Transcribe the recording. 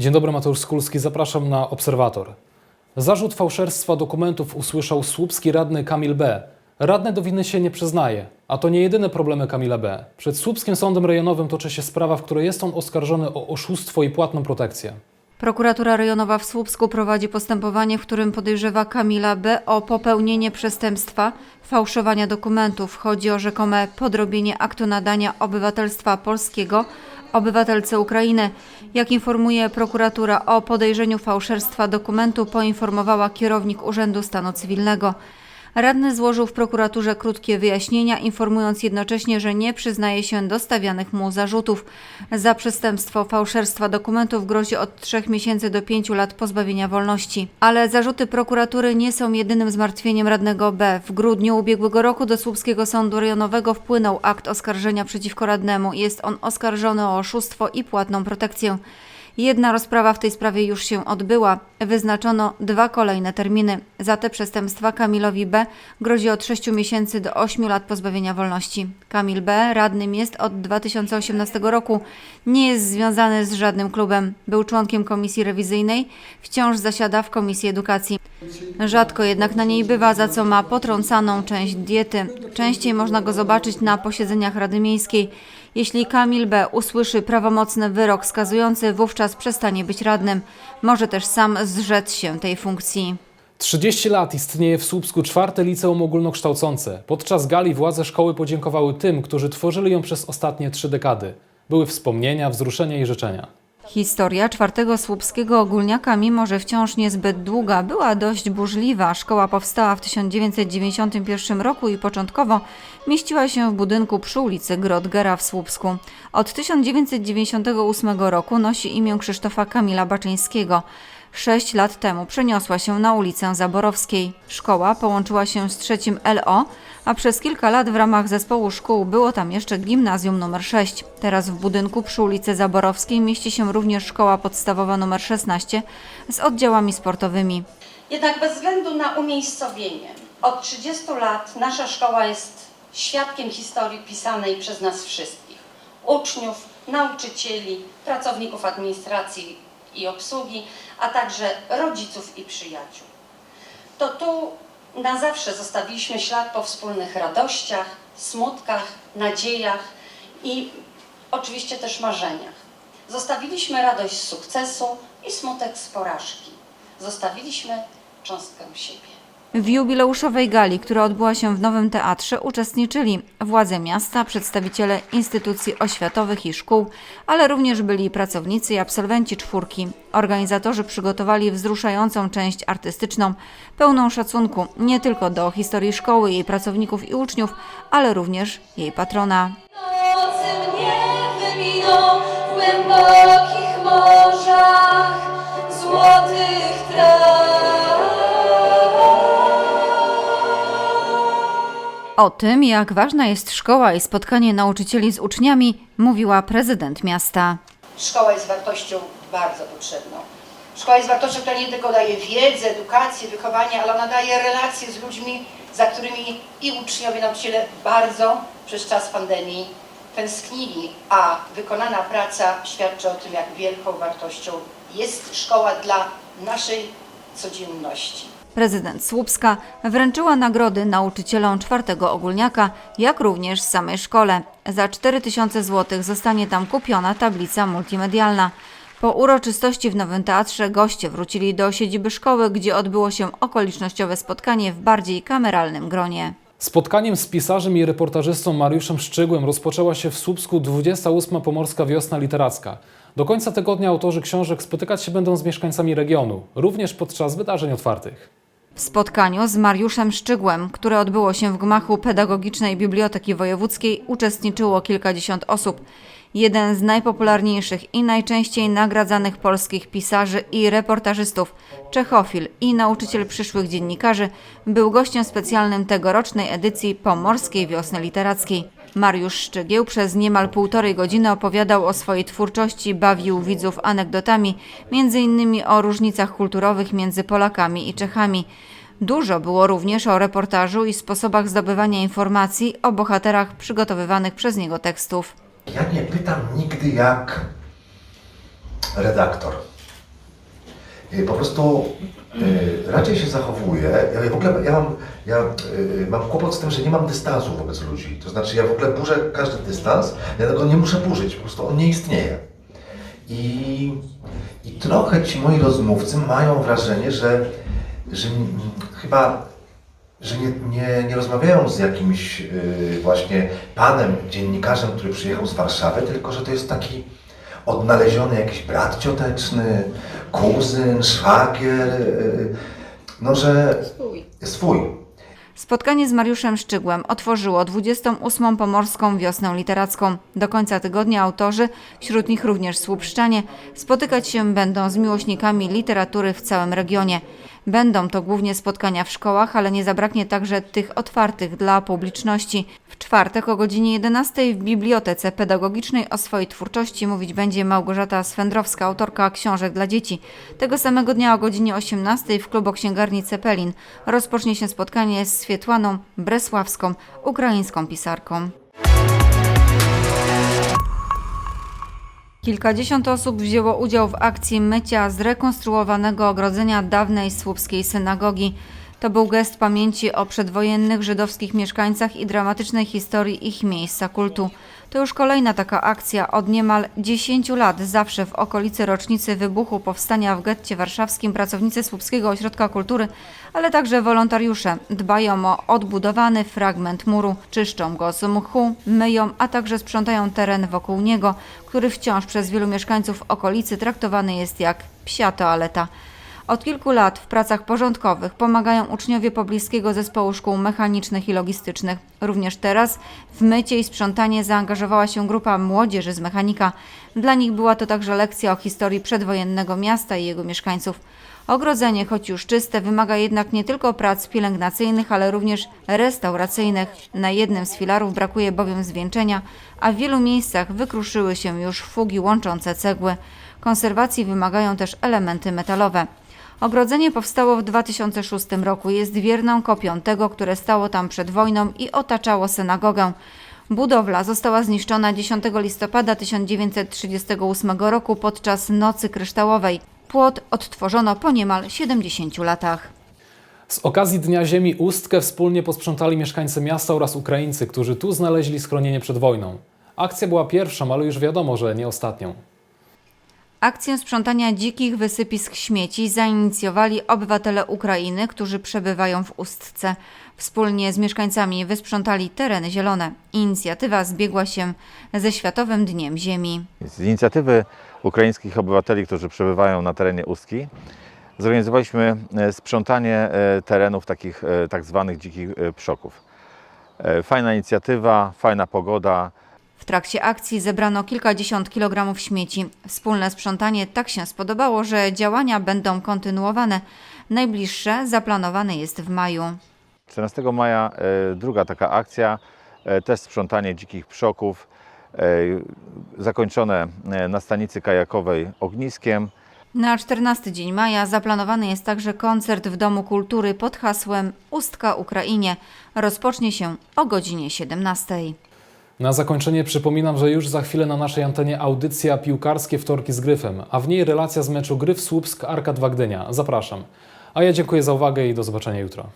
Dzień dobry, Mateusz Skulski, zapraszam na Obserwator. Zarzut fałszerstwa dokumentów usłyszał słupski radny Kamil B. Radny do winy się nie przyznaje, a to nie jedyne problemy Kamila B. Przed słupskim sądem rejonowym toczy się sprawa, w której jest on oskarżony o oszustwo i płatną protekcję. Prokuratura rejonowa w Słupsku prowadzi postępowanie, w którym podejrzewa Kamila B. o popełnienie przestępstwa fałszowania dokumentów. Chodzi o rzekome podrobienie aktu nadania obywatelstwa polskiego obywatelce Ukrainy. Jak informuje prokuratura o podejrzeniu fałszerstwa dokumentu poinformowała kierownik Urzędu Stanu Cywilnego. Radny złożył w prokuraturze krótkie wyjaśnienia, informując jednocześnie, że nie przyznaje się do stawianych mu zarzutów. Za przestępstwo fałszerstwa dokumentów grozi od 3 miesięcy do 5 lat pozbawienia wolności. Ale zarzuty prokuratury nie są jedynym zmartwieniem radnego B. W grudniu ubiegłego roku do Słupskiego Sądu Rejonowego wpłynął akt oskarżenia przeciwko radnemu. Jest on oskarżony o oszustwo i płatną protekcję. Jedna rozprawa w tej sprawie już się odbyła. Wyznaczono dwa kolejne terminy. Za te przestępstwa Kamilowi B. grozi od 6 miesięcy do 8 lat pozbawienia wolności. Kamil B. radnym jest od 2018 roku. Nie jest związany z żadnym klubem. Był członkiem komisji rewizyjnej. Wciąż zasiada w Komisji Edukacji. Rzadko jednak na niej bywa, za co ma potrącaną część diety. Częściej można go zobaczyć na posiedzeniach Rady Miejskiej. Jeśli Kamil B. usłyszy prawomocny wyrok skazujący, wówczas przestanie być radnym. Może też sam zrzec się tej funkcji. 30 lat istnieje w Słupsku czwarte liceum ogólnokształcące. Podczas gali władze szkoły podziękowały tym, którzy tworzyli ją przez ostatnie trzy dekady. Były wspomnienia, wzruszenia i życzenia. Historia czwartego słupskiego ogólniaka, mimo że wciąż niezbyt długa, była dość burzliwa. Szkoła powstała w 1991 roku i początkowo mieściła się w budynku przy ulicy Grodgera w Słupsku. Od 1998 roku nosi imię Krzysztofa Kamila Baczyńskiego. Sześć lat temu przeniosła się na ulicę Zaborowskiej. Szkoła połączyła się z trzecim LO, a przez kilka lat w ramach zespołu szkół było tam jeszcze gimnazjum nr 6. Teraz w budynku przy ulicy Zaborowskiej mieści się również szkoła podstawowa nr 16 z oddziałami sportowymi. Jednak bez względu na umiejscowienie, od 30 lat nasza szkoła jest świadkiem historii pisanej przez nas wszystkich. Uczniów, nauczycieli, pracowników administracji i obsługi, a także rodziców i przyjaciół. To tu na zawsze zostawiliśmy ślad po wspólnych radościach, smutkach, nadziejach i oczywiście też marzeniach. Zostawiliśmy radość z sukcesu i smutek z porażki. Zostawiliśmy cząstkę siebie. W jubileuszowej gali, która odbyła się w Nowym Teatrze, uczestniczyli władze miasta, przedstawiciele instytucji oświatowych i szkół, ale również byli pracownicy i absolwenci czwórki. Organizatorzy przygotowali wzruszającą część artystyczną, pełną szacunku nie tylko do historii szkoły, jej pracowników i uczniów, ale również jej patrona. Nocy mnie w O tym, jak ważna jest szkoła i spotkanie nauczycieli z uczniami, mówiła prezydent miasta. Szkoła jest wartością bardzo potrzebną. Szkoła jest wartością, która nie tylko daje wiedzę, edukację, wychowanie, ale ona daje relacje z ludźmi, za którymi i uczniowie, i nauczyciele bardzo przez czas pandemii tęsknili, a wykonana praca świadczy o tym, jak wielką wartością jest szkoła dla naszej codzienności. Prezydent Słupska wręczyła nagrody nauczycielom czwartego ogólniaka, jak również samej szkole. Za 4000 zł zostanie tam kupiona tablica multimedialna. Po uroczystości w Nowym Teatrze goście wrócili do siedziby szkoły, gdzie odbyło się okolicznościowe spotkanie w bardziej kameralnym gronie. Spotkaniem z pisarzem i reportażystą Mariuszem Szczygłem rozpoczęła się w Słupsku 28. Pomorska Wiosna Literacka. Do końca tygodnia autorzy książek spotykać się będą z mieszkańcami regionu, również podczas wydarzeń otwartych. W spotkaniu z Mariuszem Szczygłem, które odbyło się w gmachu Pedagogicznej Biblioteki Wojewódzkiej, uczestniczyło kilkadziesiąt osób. Jeden z najpopularniejszych i najczęściej nagradzanych polskich pisarzy i reportażystów, czechofil i nauczyciel przyszłych dziennikarzy, był gościem specjalnym tegorocznej edycji Pomorskiej Wiosny Literackiej. Mariusz Szczygieł przez niemal półtorej godziny opowiadał o swojej twórczości, bawił widzów anegdotami, innymi o różnicach kulturowych między Polakami i Czechami. Dużo było również o reportażu i sposobach zdobywania informacji o bohaterach przygotowywanych przez niego tekstów. Ja nie pytam nigdy jak redaktor. Y, po prostu y, raczej się zachowuję. Ja w ogóle ja mam, ja, y, mam kłopot z tym, że nie mam dystansu wobec ludzi. To znaczy ja w ogóle burzę każdy dystans, ja tego nie muszę burzyć, po prostu on nie istnieje. I, i trochę ci moi rozmówcy mają wrażenie, że, że chyba że nie, nie, nie rozmawiają z jakimś właśnie panem, dziennikarzem, który przyjechał z Warszawy, tylko że to jest taki odnaleziony jakiś brat cioteczny, kuzyn, szwagier, y, no że Swój. swój. Spotkanie z Mariuszem Szczygłem otworzyło 28. Pomorską Wiosnę Literacką. Do końca tygodnia autorzy, wśród nich również słupszczanie, spotykać się będą z miłośnikami literatury w całym regionie. Będą to głównie spotkania w szkołach, ale nie zabraknie także tych otwartych dla publiczności. W czwartek o godzinie 11 w Bibliotece Pedagogicznej o swojej twórczości mówić będzie Małgorzata Swędrowska, autorka książek dla dzieci. Tego samego dnia o godzinie 18 w klubu księgarni Cepelin rozpocznie się spotkanie z Swietłaną Bresławską, ukraińską pisarką. Kilkadziesiąt osób wzięło udział w akcji mycia zrekonstruowanego ogrodzenia dawnej słupskiej synagogi. To był gest pamięci o przedwojennych żydowskich mieszkańcach i dramatycznej historii ich miejsca kultu. To już kolejna taka akcja od niemal 10 lat, zawsze w okolicy rocznicy wybuchu powstania w getcie warszawskim pracownicy Słupskiego Ośrodka Kultury, ale także wolontariusze dbają o odbudowany fragment muru, czyszczą go z mchu, myją, a także sprzątają teren wokół niego, który wciąż przez wielu mieszkańców okolicy traktowany jest jak psia toaleta. Od kilku lat w pracach porządkowych pomagają uczniowie pobliskiego zespołu szkół mechanicznych i logistycznych. Również teraz w mycie i sprzątanie zaangażowała się grupa młodzieży z mechanika. Dla nich była to także lekcja o historii przedwojennego miasta i jego mieszkańców. Ogrodzenie, choć już czyste, wymaga jednak nie tylko prac pielęgnacyjnych, ale również restauracyjnych. Na jednym z filarów brakuje bowiem zwieńczenia, a w wielu miejscach wykruszyły się już fugi łączące cegły. Konserwacji wymagają też elementy metalowe. Ogrodzenie powstało w 2006 roku. Jest wierną kopią tego, które stało tam przed wojną i otaczało synagogę. Budowla została zniszczona 10 listopada 1938 roku podczas Nocy Kryształowej. Płot odtworzono po niemal 70 latach. Z okazji Dnia Ziemi Ustkę wspólnie posprzątali mieszkańcy miasta oraz Ukraińcy, którzy tu znaleźli schronienie przed wojną. Akcja była pierwszą, ale już wiadomo, że nie ostatnią. Akcję sprzątania dzikich wysypisk śmieci zainicjowali obywatele Ukrainy, którzy przebywają w Ustce. Wspólnie z mieszkańcami wysprzątali tereny zielone. Inicjatywa zbiegła się ze Światowym Dniem Ziemi. Z inicjatywy ukraińskich obywateli, którzy przebywają na terenie Ustki, zorganizowaliśmy e, sprzątanie e, terenów takich e, tak zwanych dzikich przoków. Fajna inicjatywa, fajna pogoda, W trakcie akcji zebrano kilkadziesiąt kilogramów śmieci. Wspólne sprzątanie tak się spodobało, że działania będą kontynuowane. Najbliższe zaplanowane jest w maju. 14 maja e, druga taka akcja, e, też sprzątanie dzikich przoków, e, zakończone e, na stanicy kajakowej ogniskiem. Na 14 dzień maja zaplanowany jest także koncert w Domu Kultury pod hasłem Ustka Ukrainie. Rozpocznie się o godzinie 17. Na zakończenie przypominam, że już za chwilę na naszej antenie audycja piłkarskie wtorki z Gryfem, a w niej relacja z meczu Gryf Słupsk Arkad Wagdynia. Zapraszam. A ja dziękuję za uwagę i do zobaczenia jutro.